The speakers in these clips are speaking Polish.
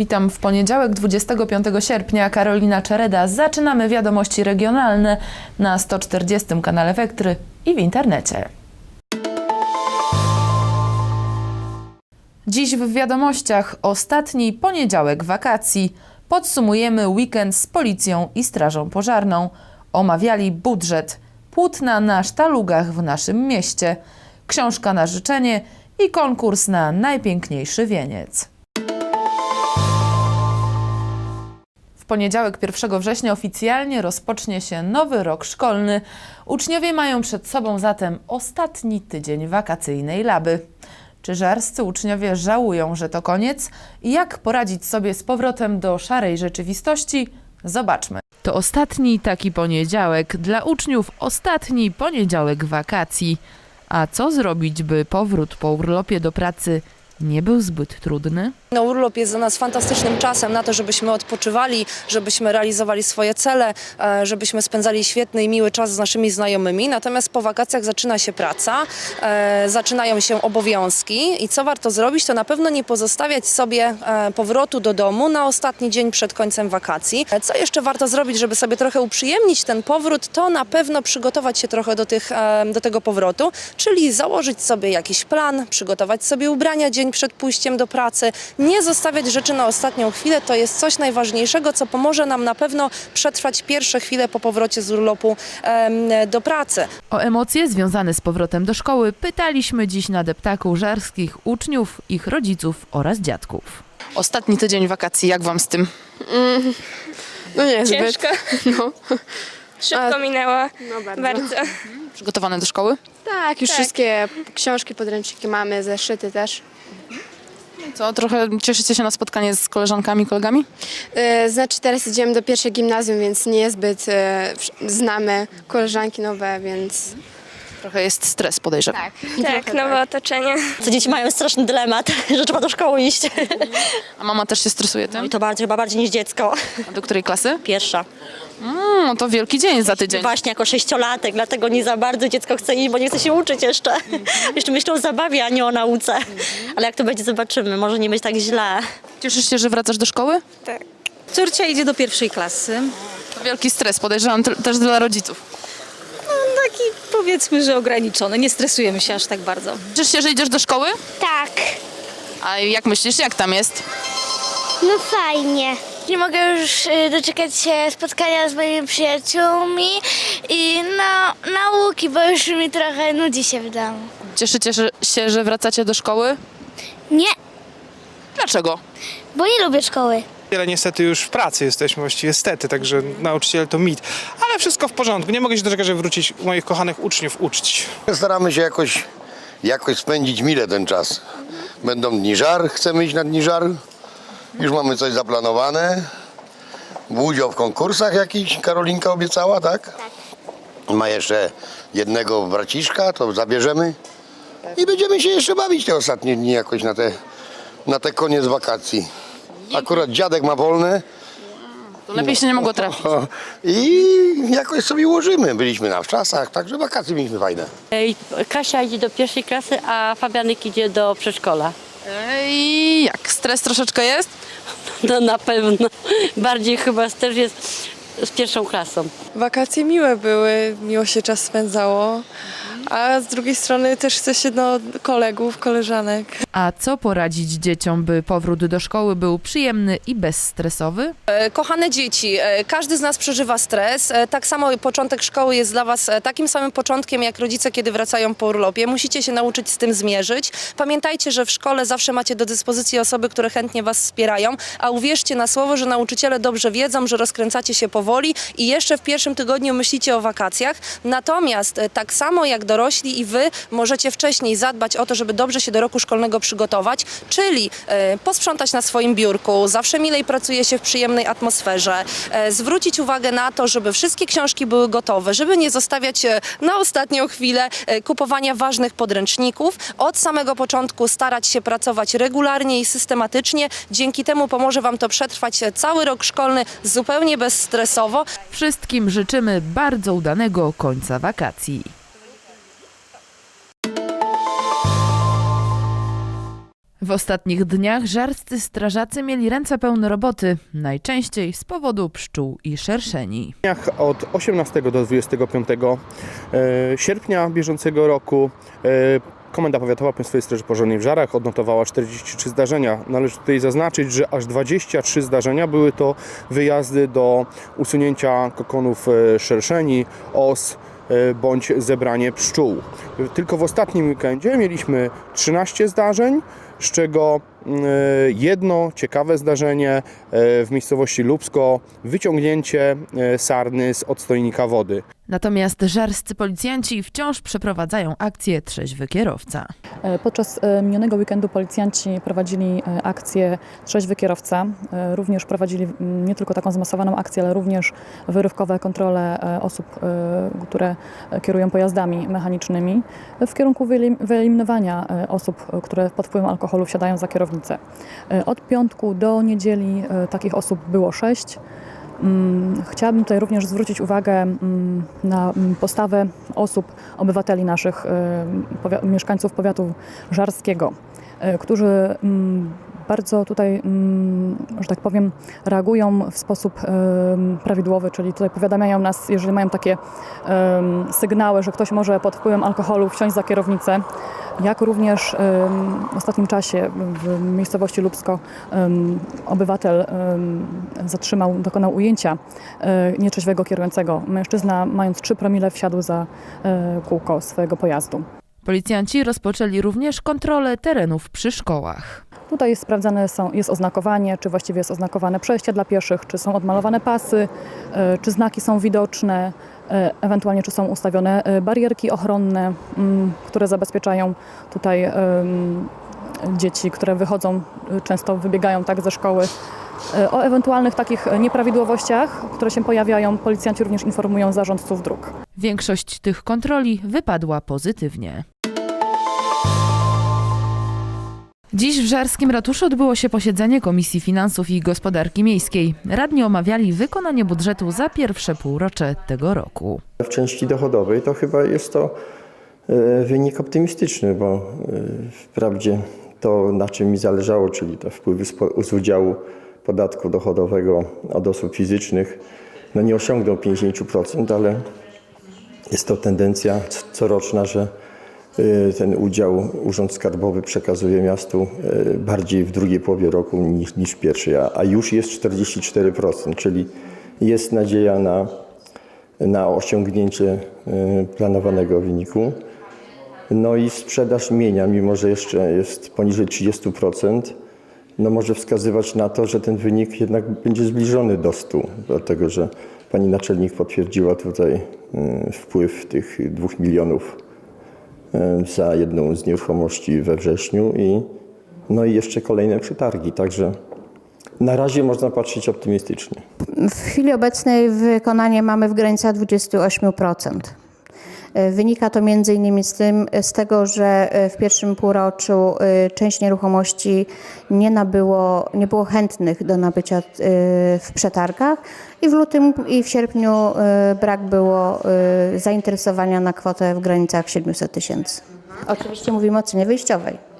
Witam w poniedziałek 25 sierpnia. Karolina Czereda. Zaczynamy wiadomości regionalne na 140 kanale Wektry i w internecie. Dziś w wiadomościach ostatni poniedziałek wakacji. Podsumujemy weekend z policją i strażą pożarną. Omawiali budżet, płótna na sztalugach w naszym mieście, książka na życzenie i konkurs na najpiękniejszy wieniec. Poniedziałek 1 września oficjalnie rozpocznie się nowy rok szkolny. Uczniowie mają przed sobą zatem ostatni tydzień wakacyjnej laby. Czy żarscy uczniowie żałują, że to koniec? I jak poradzić sobie z powrotem do szarej rzeczywistości? Zobaczmy. To ostatni taki poniedziałek. Dla uczniów ostatni poniedziałek wakacji. A co zrobić, by powrót po urlopie do pracy nie był zbyt trudny? No, urlop jest dla nas fantastycznym czasem na to, żebyśmy odpoczywali, żebyśmy realizowali swoje cele, e, żebyśmy spędzali świetny i miły czas z naszymi znajomymi. Natomiast po wakacjach zaczyna się praca, e, zaczynają się obowiązki i co warto zrobić, to na pewno nie pozostawiać sobie e, powrotu do domu na ostatni dzień przed końcem wakacji. Co jeszcze warto zrobić, żeby sobie trochę uprzyjemnić ten powrót, to na pewno przygotować się trochę do, tych, do tego powrotu, czyli założyć sobie jakiś plan, przygotować sobie ubrania dzień przed pójściem do pracy, nie zostawiać rzeczy na ostatnią chwilę, to jest coś najważniejszego, co pomoże nam na pewno przetrwać pierwsze chwile po powrocie z urlopu em, do pracy. O emocje związane z powrotem do szkoły pytaliśmy dziś na deptaku żarskich uczniów, ich rodziców oraz dziadków. Ostatni tydzień wakacji, jak wam z tym? No nie zbyt. Ciężko. No. Szybko minęła. no bardzo. Bardzo. Przygotowane do szkoły? Tak, już wszystkie książki, podręczniki mamy, zeszyty też. Co, trochę cieszycie się na spotkanie z koleżankami, kolegami? E, Znaczy teraz idziemy do pierwszej gimnazjum, więc niezbyt e, wsz- znamy koleżanki nowe, więc Trochę jest stres, podejrzewam. Tak, nowe otoczenie. Co dzieci mają straszny dylemat, że trzeba do szkoły iść. A mama też się stresuje tym? I to bardziej, chyba bardziej niż dziecko. A do której klasy? Pierwsza. Mm, to wielki dzień za tydzień. Właśnie jako sześciolatek, dlatego nie za bardzo dziecko chce iść, bo nie chce się uczyć jeszcze. Jeszcze myślą o zabawie, a nie o nauce. Ale jak to będzie, zobaczymy. Może nie być tak źle. Cieszysz się, że wracasz do szkoły? Córcia idzie do pierwszej klasy. To wielki stres, podejrzewam t- też dla rodziców. Taki powiedzmy, że ograniczony. Nie stresujemy się aż tak bardzo. Cieszysz się, że idziesz do szkoły? Tak, A jak myślisz, jak tam jest? no fajnie. Nie mogę już y, doczekać się spotkania z moimi przyjaciółmi i no, nauki, bo już mi trochę nudzi się w domu. Cieszycie się, że wracacie do szkoły? Nie, Dlaczego? bo nie lubię szkoły. Ale niestety już w pracy jesteśmy, właściwie stety, także nauczyciel to mit. Ale wszystko w porządku. Nie mogę się doczekać, żeby wrócić moich kochanych uczniów uczcić. Staramy się jakoś, jakoś spędzić mile ten czas. Będą dni żar, chcemy iść na dni żar. Już mamy coś zaplanowane. Udział w konkursach jakiś, Karolinka obiecała, tak? Ma jeszcze jednego braciszka, to zabierzemy. I będziemy się jeszcze bawić te ostatnie dni jakoś na te, na te koniec wakacji. Akurat dziadek ma wolne To lepiej się nie mogło trafić. i jakoś sobie ułożymy. Byliśmy na wczasach, także wakacje mieliśmy fajne. Ej, Kasia idzie do pierwszej klasy, a Fabianek idzie do przedszkola. I jak? Stres troszeczkę jest? No na pewno. Bardziej chyba też jest z pierwszą klasą. Wakacje miłe były, miło się czas spędzało, a z drugiej strony też chce się do kolegów, koleżanek. A co poradzić dzieciom, by powrót do szkoły był przyjemny i bezstresowy? E, Kochane dzieci, e, każdy z nas przeżywa stres. E, Tak samo początek szkoły jest dla Was takim samym początkiem jak rodzice, kiedy wracają po urlopie. Musicie się nauczyć z tym zmierzyć. Pamiętajcie, że w szkole zawsze macie do dyspozycji osoby, które chętnie Was wspierają, a uwierzcie na słowo, że nauczyciele dobrze wiedzą, że rozkręcacie się powoli i jeszcze w pierwszym tygodniu myślicie o wakacjach. Natomiast tak samo jak dorośli i Wy możecie wcześniej zadbać o to, żeby dobrze się do roku szkolnego przygotować, czyli e, posprzątać na swoim biurku, zawsze milej pracuje się w przyjemnej atmosferze, e, zwrócić uwagę na to, żeby wszystkie książki były gotowe, żeby nie zostawiać na ostatnią chwilę e, kupowania ważnych podręczników. Od samego początku starać się pracować regularnie i systematycznie. Dzięki temu pomoże Wam to przetrwać cały rok szkolny zupełnie bezstresowo. Wszystkim życzymy bardzo udanego końca wakacji. W W ostatnich dniach żarscy strażacy mieli ręce pełne roboty, najczęściej z powodu pszczół i szerszeni. dniach od 18 do 25 e, sierpnia bieżącego roku e, Komenda Powiatowa Państwowej Straży Pożarnej w Żarach odnotowała 43 zdarzenia. Należy tutaj zaznaczyć, że aż 23 zdarzenia były to wyjazdy do usunięcia kokonów e, szerszeni, os bądź zebranie pszczół. Tylko w ostatnim weekendzie mieliśmy 13 zdarzeń, z czego mm, jedno ciekawe zdarzenie e, w miejscowości Lubsko, wyciągnięcie e, sarny z odstojnika wody. Natomiast żarscy policjanci wciąż przeprowadzają akcję Trzeźwy Kierowca. E, Podczas e, minionego weekendu policjanci prowadzili e, akcję Trzeźwy Kierowca. Również prowadzili nie tylko taką zmasowaną akcję, ale również wyrywkowe kontrole osób, które kierują pojazdami mechanicznymi w kierunku wyelim- wyeliminowania osób, które pod wpływem alkoholu wsiadają za kierownicę. Od piątku do niedzieli takich osób było sześć. Mm, Chciałabym tutaj również zwrócić uwagę mm, na mm, postawę osób, obywateli naszych, powia- mieszkańców powiatu żarskiego, e, którzy bardzo tutaj, mm, że tak powiem, reagują w sposób prawidłowy, czyli tutaj powiadamiają nas, jeżeli mają takie sygnały, że ktoś może pod wpływem alkoholu wsiąść za kierownicę, jak również w ostatnim czasie w miejscowości Lubsko obywatel zatrzymał, dokonał ujęcia e, nietrzeźwego kierującego. Mężczyzna mając 3 promile wsiadł za e, kółko swojego pojazdu. Policjanci rozpoczęli również kontrolę terenów przy szkołach. Tutaj sprawdzane są, jest oznakowanie, czy właściwie jest oznakowane przejście dla pieszych, czy są odmalowane pasy, e, czy znaki są widoczne, e, ewentualnie czy są ustawione e, barierki ochronne, mm, które zabezpieczają tutaj dzieci, które wychodzą, często wybiegają tak ze szkoły. O ewentualnych takich nieprawidłowościach, które się pojawiają, policjanci również informują zarządców dróg. Większość tych kontroli wypadła pozytywnie. Dziś w Żarskim Ratuszu odbyło się posiedzenie Komisji Finansów i Gospodarki Miejskiej. Radni omawiali wykonanie budżetu za pierwsze półrocze tego roku. W części dochodowej to chyba jest to e, wynik optymistyczny, bo e, wprawdzie to, na czym mi zależało, czyli te wpływy z, udziału podatku dochodowego od osób fizycznych, no nie osiągnął 50%, ale jest to tendencja coroczna, że ten udział Urząd Skarbowy przekazuje miastu e, bardziej w drugiej połowie roku niż, niż w pierwszej, a, a już jest 44%, czyli jest nadzieja na na osiągnięcie e, planowanego wyniku. No i sprzedaż mienia, mimo że jeszcze jest poniżej 30%, no może wskazywać na to, że ten wynik jednak będzie zbliżony do 100, dlatego że pani naczelnik potwierdziła tutaj e, wpływ tych 2 milionów e, za jedną z nieruchomości we wrześniu i no i jeszcze kolejne przetargi, także na razie można patrzeć optymistycznie. W chwili obecnej wykonanie mamy w granicach 28%. E, Wynika to m.in. z, tym, z tego, że e, w pierwszym półroczu e, część nieruchomości nie, nabyło, nie było chętnych do nabycia e, w przetargach i w lutym i w sierpniu e, brak było e, zainteresowania na kwotę w granicach 700 tysięcy. Oczywiście mówimy o cenie wyjściowej.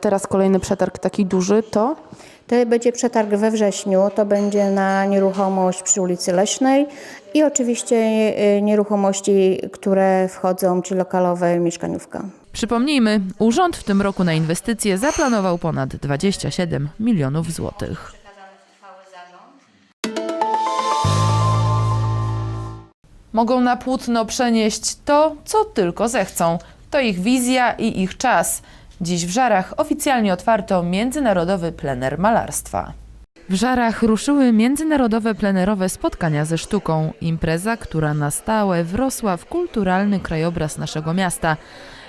Teraz kolejny przetarg taki duży to To będzie przetarg we wrześniu, to będzie na nieruchomość przy ulicy Leśnej i oczywiście e, nieruchomości, które wchodzą, czy lokalowe mieszkaniówka. Przypomnijmy, urząd w tym roku na inwestycje zaplanował ponad 27 milionów złotych. Mogą na płótno przenieść to, co tylko zechcą. To ich wizja i ich czas. Dziś w Żarach oficjalnie otwarto międzynarodowy plener malarstwa. W Żarach ruszyły międzynarodowe plenerowe spotkania ze sztuką. Impreza, która na stałe wrosła w kulturalny krajobraz naszego miasta,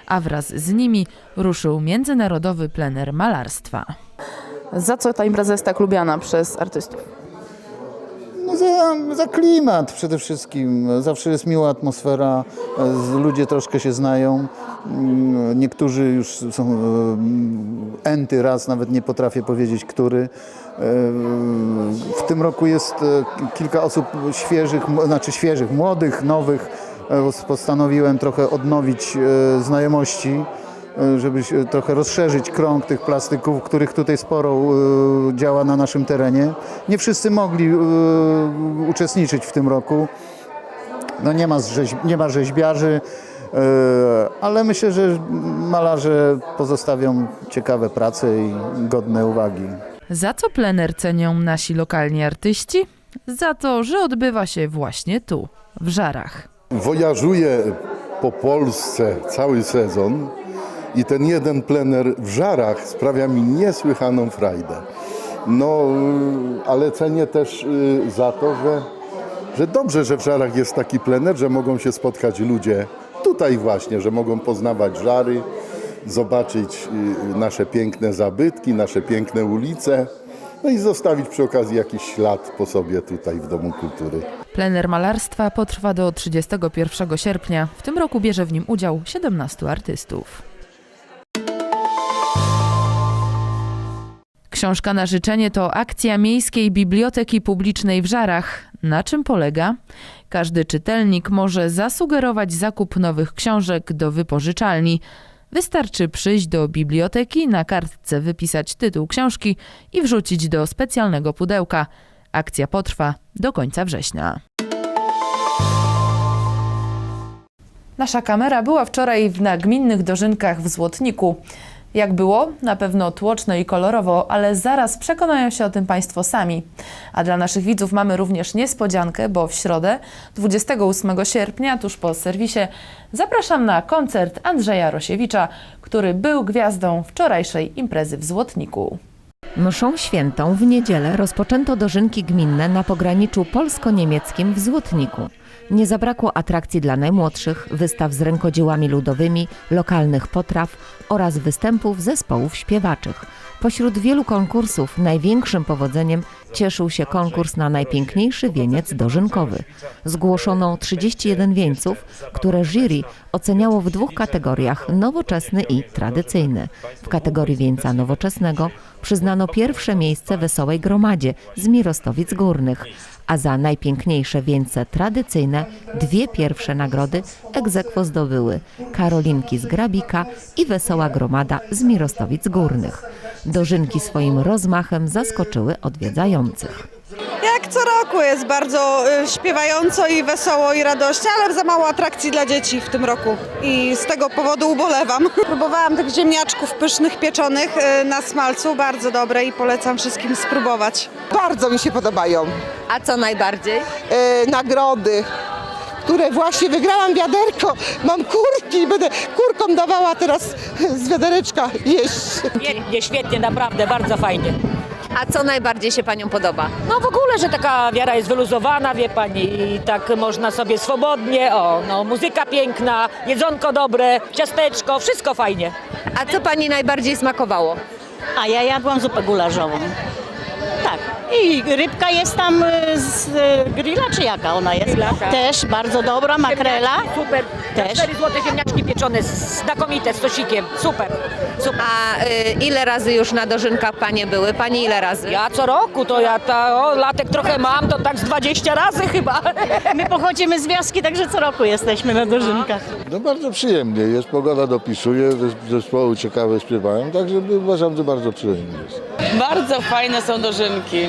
a wraz z nimi ruszył międzynarodowy plener malarstwa. Za co ta impreza jest tak lubiana przez artystów? Za, za klimat przede wszystkim. Zawsze jest miła atmosfera, ludzie troszkę się znają. Mm, Niektórzy już są e, enty raz, nawet nie potrafię powiedzieć, który. E, W tym roku jest e, kilka osób świeżych, znaczy świeżych, młodych, nowych. Postanowiłem trochę odnowić znajomości żeby się trochę rozszerzyć krąg tych plastyków, których tutaj sporo e, działa na naszym terenie. Nie wszyscy mogli e, uczestniczyć w tym roku. No nie ma, rzeź, nie ma rzeźbiarzy, e, ale myślę, że malarze pozostawią ciekawe prace i godne uwagi. Za co plener cenią nasi lokalni artyści? Za to, że odbywa się właśnie tu, w Żarach. Wojażuję po Polsce cały sezon i ten jeden plener w Żarach sprawia mi niesłychaną frajdę. No, y, ale cenię też y, za to, że, że dobrze, że w Żarach jest taki plener, że mogą się spotkać ludzie tutaj właśnie, że mogą poznawać Żary, zobaczyć y, nasze piękne zabytki, nasze piękne ulice, no i zostawić przy okazji jakiś ślad po sobie tutaj w Domu Kultury. Plener malarstwa potrwa do 31 sierpnia. W tym roku bierze w nim udział 17 artystów. Książka na życzenie to akcja Miejskiej Biblioteki Publicznej w Żarach. Na czym polega? Każdy czytelnik może zasugerować zakup nowych książek do wypożyczalni. Wystarczy przyjść do biblioteki, na kartce wypisać tytuł książki i wrzucić do specjalnego pudełka. Akcja potrwa do końca września. Nasza kamera była wczoraj w nagminnych dożynkach w Złotniku. Jak było? Na pewno tłoczno i kolorowo, ale zaraz przekonają się o tym Państwo sami. A dla naszych widzów mamy również niespodziankę, bo w środę, 28 sierpnia, tuż po serwisie, zapraszam na koncert Andrzeja Rosiewicza, który był gwiazdą wczorajszej imprezy w Złotniku. Mszą świętą w niedzielę rozpoczęto dożynki gminne na pograniczu polsko-niemieckim w Złotniku. Nie zabrakło atrakcji dla najmłodszych, wystaw z rękodziełami ludowymi, lokalnych potraw oraz występów zespołów śpiewaczych. Pośród wielu konkursów największym powodzeniem cieszył się konkurs na najpiękniejszy wieniec dożynkowy. Zgłoszono 31 wieńców, które jury oceniało w dwóch kategoriach nowoczesny i tradycyjny. W kategorii wieńca nowoczesnego przyznano pierwsze miejsce Wesołej Gromadzie z Mirostowic Górnych, a za najpiękniejsze wieńce tradycyjne dwie pierwsze nagrody egzekwo zdobyły Karolinki z Grabika i Wesoła Gromada z Mirostowic Górnych. Dożynki swoim rozmachem zaskoczyły odwiedzających. Jak co roku jest bardzo y, śpiewająco i wesoło i radośnie, ale za mało atrakcji dla dzieci w tym roku i z tego powodu ubolewam. Próbowałam tych ziemniaczków pysznych, pieczonych y, na smalcu, bardzo dobre i polecam wszystkim spróbować. Bardzo mi się podobają. A co najbardziej? E, nagrody, które właśnie wygrałam wiaderko. Mam kurki i będę kurkom dawała teraz z wiadereczka jeść. Świetnie, świetnie, naprawdę, bardzo fajnie. A co najbardziej się Panią podoba? No w ogóle, że taka wiara jest wyluzowana, wie pani, i tak można sobie swobodnie, o, no muzyka piękna, jedzonko dobre, ciasteczko, wszystko fajnie. A co Pani najbardziej smakowało? A ja jadłam zupę gulażową. Tak. I rybka jest tam y, z y, grilla, czy jaka ona jest? Też bardzo dobra, makrela. Super, Też. 4 złote ziemniaczki pieczone, znakomite, z sosikiem, super. super. A y, ile razy już na dożynkach Panie były? Pani ile razy? Ja co roku, to ja ta, o, latek trochę mam, to tak z 20 razy chyba. My pochodzimy z wioski, także co roku jesteśmy na dożynkach. No bardzo przyjemnie jest, pogoda dopisuje, zes- zespoły ciekawe śpiewają, także uważam, że bardzo przyjemnie jest. Bardzo fajne są dożynki.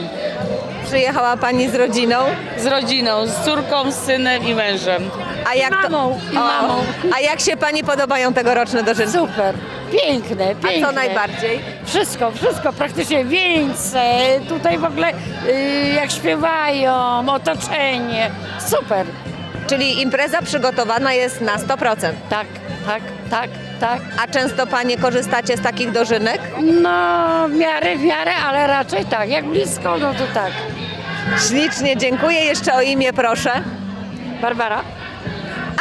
Przyjechała Pani z rodziną? Z rodziną, z córką, z synem i mężem. A jak mamą, to... i mamą. A jak się Pani podobają tegoroczne dożynki? Super, piękne, piękne. A co najbardziej? Wszystko, wszystko, praktycznie wieńce, tutaj w ogóle y, jak śpiewają, otoczenie, super. Czyli impreza przygotowana jest na 100%? Tak, tak, tak, tak. A często Panie korzystacie z takich dożynek? No, w miarę, w miarę, ale raczej tak, jak blisko, no to tak. Ślicznie dziękuję. Jeszcze o imię proszę. Barbara.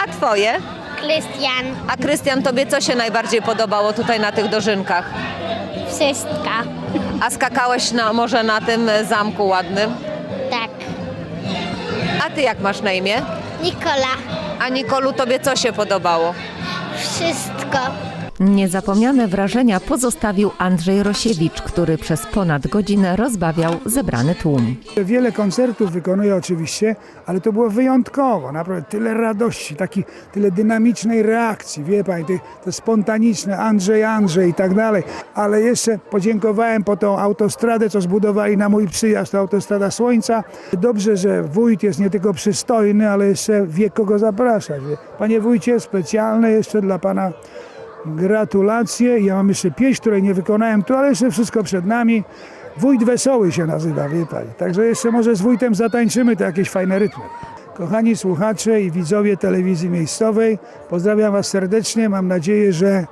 A Twoje? Krystian. A Krystian, Tobie co się najbardziej podobało tutaj na tych dożynkach? Wszystko. A skakałeś na, może na tym zamku ładnym? Tak. A Ty jak masz na imię? Nikola. A Nikolu, Tobie co się podobało? Wszystko. Пока. Niezapomniane wrażenia pozostawił Andrzej Rosiewicz, który przez ponad godzinę rozbawiał zebrany tłum. Wiele koncertów wykonuję oczywiście, ale to było wyjątkowo, naprawdę tyle radości, taki, tyle dynamicznej reakcji, wie pani, te, te spontaniczne Andrzej, Andrzej i tak dalej. Ale jeszcze podziękowałem po tą autostradę, co zbudowali na mój przyjazd, to autostrada Słońca. Dobrze, że wójt jest nie tylko przystojny, ale jeszcze wie kogo zapraszać. Panie wójcie, specjalne jeszcze dla pana gratulacje. Ja mam jeszcze pieśń, której nie wykonałem tu, ale jeszcze wszystko przed nami. Wójt Wesoły się nazywa, wie pani. Także jeszcze może z wójtem zatańczymy to jakieś fajne rytmy. Kochani słuchacze i widzowie telewizji miejscowej, pozdrawiam Was serdecznie. Mam nadzieję, że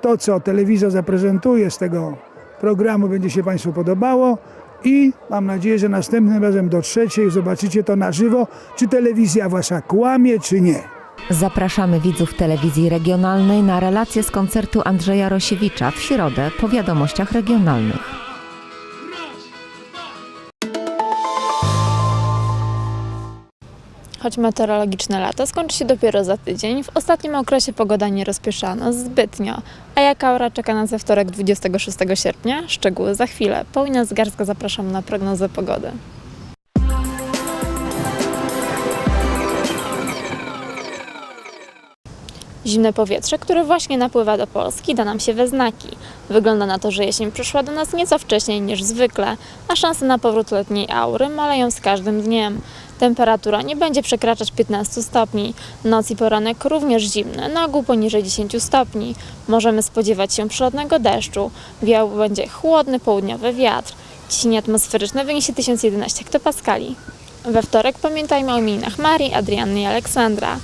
to, co telewizja zaprezentuje z tego programu, będzie się Państwu podobało. I mam nadzieję, że następnym razem dotrzecie i zobaczycie to na żywo, czy telewizja Wasza kłamie, czy nie. Zapraszamy widzów telewizji regionalnej na relację z koncertu Andrzeja Rosiewicza w środę po wiadomościach regionalnych. Choć meteorologiczne lato skończy się dopiero za tydzień, w ostatnim okresie pogoda nie rozpieszała nas zbytnio. A jaka aura czeka nas we wtorek 26 sierpnia? Szczegóły za chwilę. Paulina Zgarska zapraszam na prognozę pogody. Zimne powietrze, które właśnie napływa do Polski, da nam się we znaki. Wygląda na to, że jesień przyszła do nas nieco wcześniej niż zwykle, a szanse na powrót letniej aury maleją z każdym dniem. Temperatura nie będzie przekraczać 15 stopni. Noc i poranek również zimny, na ogół poniżej 10 stopni. Możemy spodziewać się przelotnego deszczu. Wiał będzie chłodny południowy wiatr. Ciśnienie atmosferyczne wyniesie 1011 hektopaskali. We wtorek pamiętajmy o imieninach Marii, Adrianny i Aleksandra.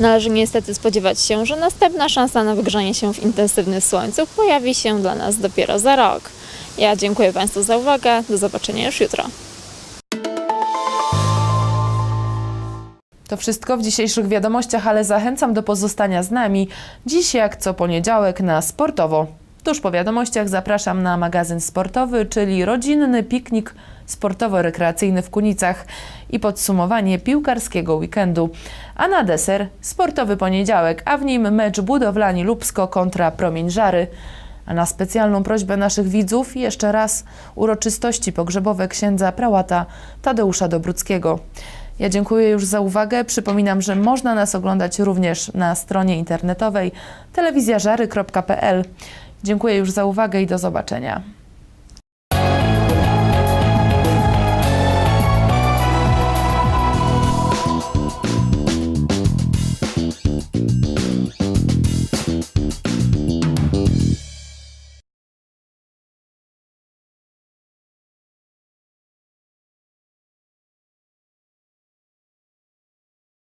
Należy niestety spodziewać się, że następna szansa na wygrzanie się w intensywnym słońcu pojawi się dla nas dopiero za rok. Ja dziękuję Państwu za uwagę. Do zobaczenia już jutro. To wszystko w dzisiejszych wiadomościach, ale zachęcam do pozostania z nami. Dziś jak co poniedziałek na sportowo. Tuż po wiadomościach zapraszam na magazyn sportowy, czyli rodzinny piknik sportowo-rekreacyjny w Kunicach i podsumowanie piłkarskiego weekendu. A na deser sportowy poniedziałek, a w nim mecz budowlani Lubsko kontra Promień Żary. A na specjalną prośbę naszych widzów jeszcze raz uroczystości pogrzebowe księdza prałata Tadeusza Dobruckiego. Ja dziękuję już za uwagę. Przypominam, że można nas oglądać również na stronie internetowej telewizjażary.pl. Dziękuję już za uwagę i do zobaczenia.